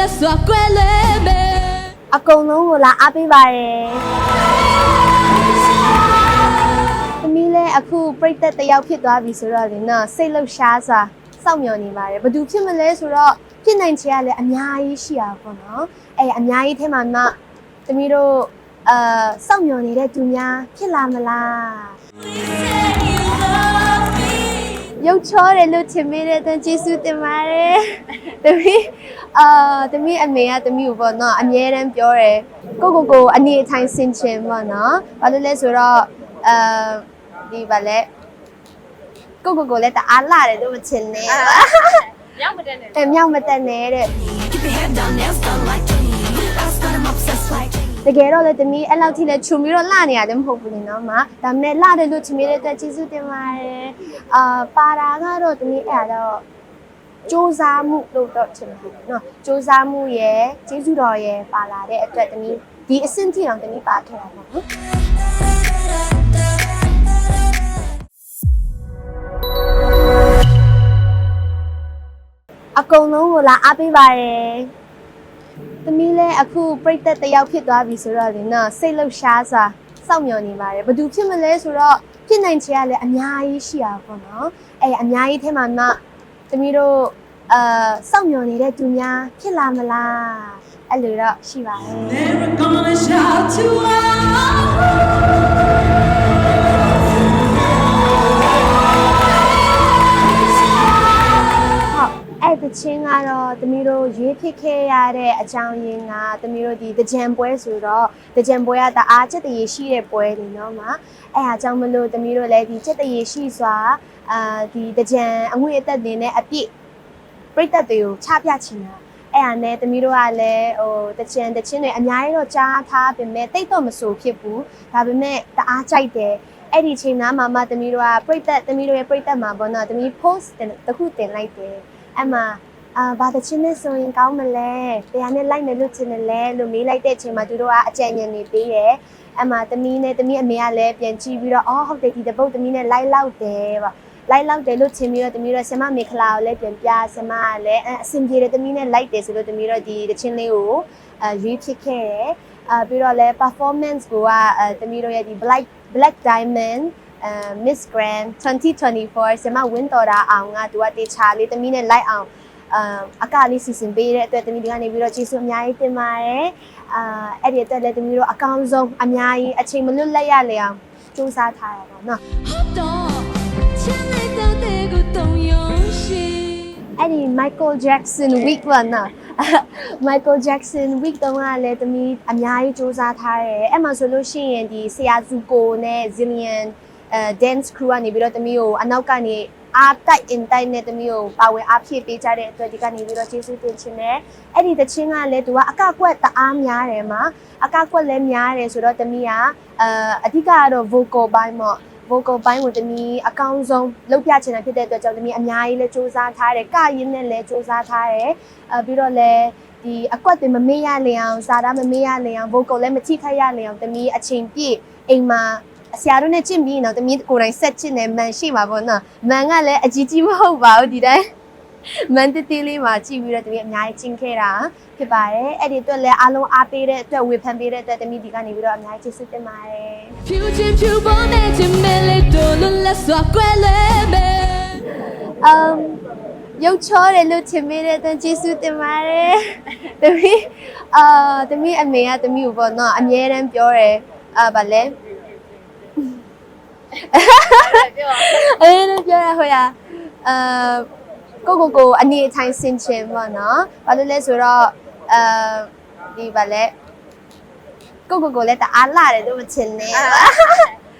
လက်စွာကွယ်လွဲမယ်အကုန်လုံးကိုလာအားပေးပါတယ်သမီးလည်းအခုပြိသက်တစ်ယောက်ဖြစ်သွားပြီဆိုတော့လေနော်စိတ်လှုပ်ရှားစွာစောင့်မျှော်နေပါတယ်ဘယ်သူဖြစ်မလဲဆိုတော့ဖြစ်နိုင်ချေကလည်းအများကြီးရှိတာပေါ့နော်အဲအများကြီးထဲမှာမှသမီးတို့အာစောင့်မျှော်နေတဲ့သူများဖြစ်လာမလား ရုပ်ချောတယ်လို့ထင်မိတဲ့အတွက်ကျေးဇူးတင်ပါတယ်။သမီးအာသမီးအမေကသမီးကိုပေါ့နော်အမြဲတမ်းပြောတယ်ကိုကိုကိုအနေအထိုင်ဆင်ခြင်ပေါ့နော်။ဘာလို့လဲဆိုတော့အာဒီပါလေကိုကိုကိုလည်းတအားလာတယ်လို့မချင်နဲ့ရောက်မတက်နဲ့။အဲမြောက်မတက်နဲ့တဲ့ Keep your head down nails done like me That's got him obsessed like me တကယ်တော့လေသမီးအဲ့လောက်ထိလဲခြုံပြီးတော့လှနေရတယ်မဟုတ်ဘူးလေနော်မ။ဒါမဲ့လှတယ်လို့ချင်မိတဲ့အတွက်ကျေးဇူးတင်ပါတယ်။အာပါတာကတော့သမီးအဲ့ဒါတော့စူးစမ်းမှုလို့တော့ထင်တယ်နော်စူးစမ်းမှုရယ်ကျေးဇူးတော်ရယ်ပါလာတဲ့အတွက်တနည်းဒီအဆင့်ထိအောင်တနည်းပါခဲ့တာပေါ့နော်အကုန်လုံးကိုလာအားပေးပါတယ် သမီးလည်းအခုပြိသက်တစ်ယောက်ဖြစ်သွားပြီဆိုတော့လေနော်စိတ်လှုပ်ရှားစွာစောင့်မျှော်နေပါတယ်ဘယ်သူဖြစ်မလဲဆိုတော့ဖြစ်နိုင်ချေကလည်းအများကြီးရှိတာပေါ့နော်အဲအများကြီးထဲမှာမှသမီးတို့အာစောင့်မျှော်နေတဲ့သူများဖြစ်လာမလားအဲ့လိုတော့ရှိပါတယ် ချင်းကတော့သမီးတို့ရွေးဖြစ်ခဲ့ရတဲ့အကြောင်းရင်းကသမီးတို့ဒီတကြံပွဲဆိုတော့တကြံပွဲကတအားချက်တရေရှိတဲ့ပွဲတွေနော်မအဲ့အားကြောင့်မလို့သမီးတို့လည်းဒီချက်တရေရှိစွာအာဒီတကြံအငွေအသက်တွေနဲ့အပြည့်ပြိသက်တွေကိုချပြချင်တာအဲ့ဟာနဲ့သမီးတို့ကလည်းဟိုတချင်တချင်းတွေအများကြီးတော့ကြားထားပေမဲ့တိတ်တော့မဆိုဖြစ်ဘူးဒါပေမဲ့တအားကြိုက်တယ်အဲ့ဒီချိန်နားမှာမှသမီးတို့ကပြိသက်သမီးတို့ရဲ့ပြိသက်မှာပေါ့နော်သမီး post တစ်ခုတင်လိုက်တယ်အဲ့မှာ အာဘာတချင်းနဲ့ဆိုရင်ကောင်းမလဲတရားနဲ့လိုက်မယ်လို့ချင်တယ်လဲလို့မေးလိုက်တဲ့အချိန်မှာသူတို့ကအကြံဉာဏ်တွေပေးတယ်အဲ့မှာသမီးနဲ့သမီးအမေကလည်းပြန်ကြည့်ပြီးတော့အော်ဟုတ်တယ်ဒီတပုတ်သမီးနဲ့လိုက်လောက်တယ်ပေါ့လိုက်လောက်တယ်လို့ထင်ပြီးတော့သမီးတို့ဆင်မမေခလာကိုလည်းပြန်ပြဆင်မကလည်းအဲအဆင်ပြေတယ်သမီးနဲ့လိုက်တယ်ဆိုလို့သမီးတို့ဒီတချင်းလေးကိုအဲရွေးဖြစ်ခဲ့တယ်အာပြီးတော့လည်း performance ကိုကအဲသမီးတို့ရဲ့ဒီ black black diamond အဲ Miss Grand 2024ဆင်မဝင်းတော်တာအောင်ကသူကတေချာလေးသမီးနဲ့လိုက်အောင် အာအကလေးစီစဉ်ပေးတဲ့အတွက်တမီးဒီကနေပြီးတော့ကျေးဇူးအများကြီးတင်ပါတယ်အာအဲ့ဒီအတွက်လည်းတမီးတို့အကောင်းဆုံးအများကြီးအချိန်မလွတ်လက်ရလေအောင်စူးစမ်းထားရပါတော့နော်ဟုတ်တော့ချင်းလိုက်တော့တဲ့ကိုတုံယုံရှိအဲ့ဒီ Michael Jackson week 1နော် Michael Jackson week တုန်းကလည်းတမီးအများကြီးစူးစမ်းထားတယ်အဲ့မှာဆိုလို့ရှိရင်ဒီဆရာဇူကိုနဲ့ Zillion အဲ dance crew ကနေပြီးတော့သမီးကိုအနောက်ကနေအားတိုက် in တိုက်နဲ့သမီးကိုပါဝင်အားဖြည့်ပေးကြတဲ့အတွက်ဒီကနေပြီးတော့ကျေးဇူးတင်ချင်တယ်အဲ့ဒီတချင်းကလည်းသူကအကကွက်တအားများတယ်မှာအကကွက်လည်းများတယ်ဆိုတော့သမီးကအဲအဓိကကတော့ vocal ဘိုင်းပေါ့ vocal ဘိုင်းကိုတမီအကောင်းဆုံးလုပ်ပြချင်တာဖြစ်တဲ့အတွက်ကြောင့်တမီအများကြီးလည်းစူးစမ်းထားတယ်ကရင်းနဲ့လည်းစူးစမ်းထားတယ်အဲပြီးတော့လည်းဒီအကွက်တွေမမေ့ရလင်အောင်စာသားမမေ့ရလင်အောင် vocal လည်းမချိခိုက်ရလင်အောင်တမီအချိန်ပြည့်အိမ်မှာ ဆရာတို့နဲ့ကြင့်ပြီးတော့တမီကိုယ်တိုင်ဆက်ချင်တယ်မန်ရှိမှာပေါ့နော်မန်ကလည်းအကြီးကြီးမဟုတ်ပါဘူးဒီတိုင်းမန်တတီးလေးမှာကြည့်ပြီးတော့တမီအများကြီးကျင့်ခဲ့တာဖြစ်ပါတယ်အဲ့ဒီအတွက်လည်းအားလုံးအားပေးတဲ့အတွက်ဝေဖန်ပေးတဲ့အတွက်တမီဒီကနေပြီးတော့အများကြီးကျေးဇူးတင်ပါတယ်ဖြူချင်းဖြူပေါ်နဲ့ချင်းမဲလေးတို့လွတ်လက်စွာကွယ်လွဲမယ်အမ်ရုပ်ချောတယ်လို့ထင်မိတဲ့အတွက်ကျေးဇူးတင်ပါတယ်။တမီးအာတမီးအမေကတမီးကိုပေါ့နော်အမြဲတမ်းပြောတယ်အာဗာလဲပြော အေးလည်းပြောရဟိုရအာကိုကိုကိုအနေအထိုင်ဆင်ခြင်ပေါ့နော်။ဘာလို့လဲဆိုတော့အာဒီဗာလဲကိုကိုကိုလည်းတအားလာတယ်လို့မချင်နဲ့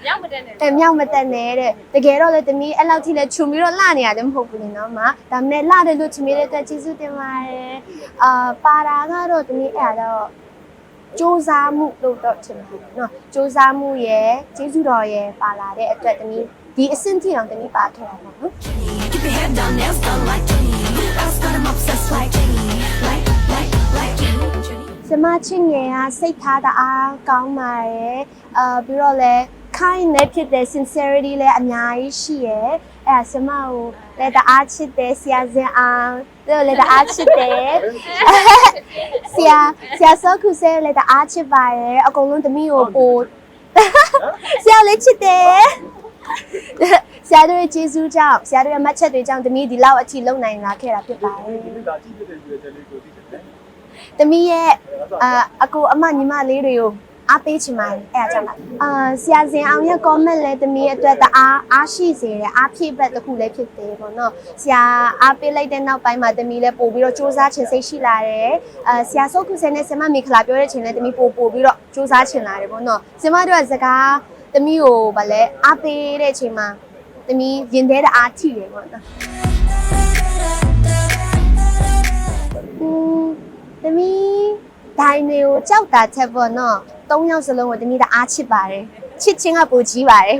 ရောက်မတက်နဲ့အဲမြောက်မတက်နဲ့တဲ့တကယ်တော့လေသမီးအဲ့လောက်ထိလဲခြုံပြီးတော့လှနေရတယ်မဟုတ်ဘူးလေနော်မဒါမဲ့လှတယ်လို့ချင်မိတဲ့အတွက်ကျေးဇူးတင်ပါတယ်အာပါတာကတော့သမီးအဲ့ဒါတော့ စူးစမ်းမှုလို့တော့ထင်တယ်နော်စူးစမ်းမှုရယ်ကျေးဇူးတော်ရယ်ပါလာတဲ့အတွက်သမီးဒီအဆင့်ထိအောင်သမီးပါခဲ့တာပေါ့နော် Keep your head down nails done like me That's got him obsessed like me Like like like you စမချင်းငယ်ကစိတ်ထားတအားကောင်းပါတယ်အာပြီးတော့လဲ kind နဲ့ဖြစ်တဲ့ sincerity လည်းအများကြီးရှိရယ်အဲအဲ့ဒါဆရာမကိုလည်းတအားချစ်တယ်ဆရာစင်အောင်သူတို့လည်းတအားချစ်တယ်ဆရာဆရာစောခုဆဲလည်းတအားချစ်ပါတယ်အကုန်လုံးသမီးကိုပို့ဆရာလည်းချစ်တယ်ဆရာတို့ရဲ့ကျေးဇူးကြောင့်ဆရာတို့ရဲ့မှတ်ချက်တွေကြောင့်သမီးဒီလောက်အထိလုံနိုင်လာခဲ့တာဖြစ်ပါတယ်ဒီဒါကြည့်တဲ့ရွေးချက်လေးကိုသိတယ်သမီးရဲ့အာအကိုအမညီမလေးတွေကို အားပေးချင်ပါတယ်အဲ့ဒါကြောင့်ပါအာဆရာစင်အောင်ရဲ့ comment လဲသမီးရဲ့အတွက်တအားအားရှိစေတယ်အားဖြည့်ဘက်တစ်ခုလည်းဖြစ်တယ်ပေါ့နော်ဆရာအားပေးလိုက်တဲ့နောက်ပိုင်းမှာသမီးလည်းပို့ပြီးတော့စူးစမ်းချင်စိတ်ရှိလာတယ်အာဆရာဆုတ်ခုစဲနဲ့ဆင်မမင်္ဂလာပြောတဲ့ချိန်လဲသမီးပို့ပို့ပြီးတော့စူးစမ်းချင်လာတယ်ပေါ့နော်ဆင်မတို့ကစကားသမီးကိုဗာလဲအားပေးတဲ့ချိန်မှာသမီးရင်ထဲတအားထိတယ်ပေါ့နော်อืมတမီးဒိုင်နေကိုကြောက်တာချက်ပေါ့နော် ၃ယောက်စလုံးကိုတမီးတအားချစ်ပါတယ်ချစ်ချင်းကပူကြီးပါတယ်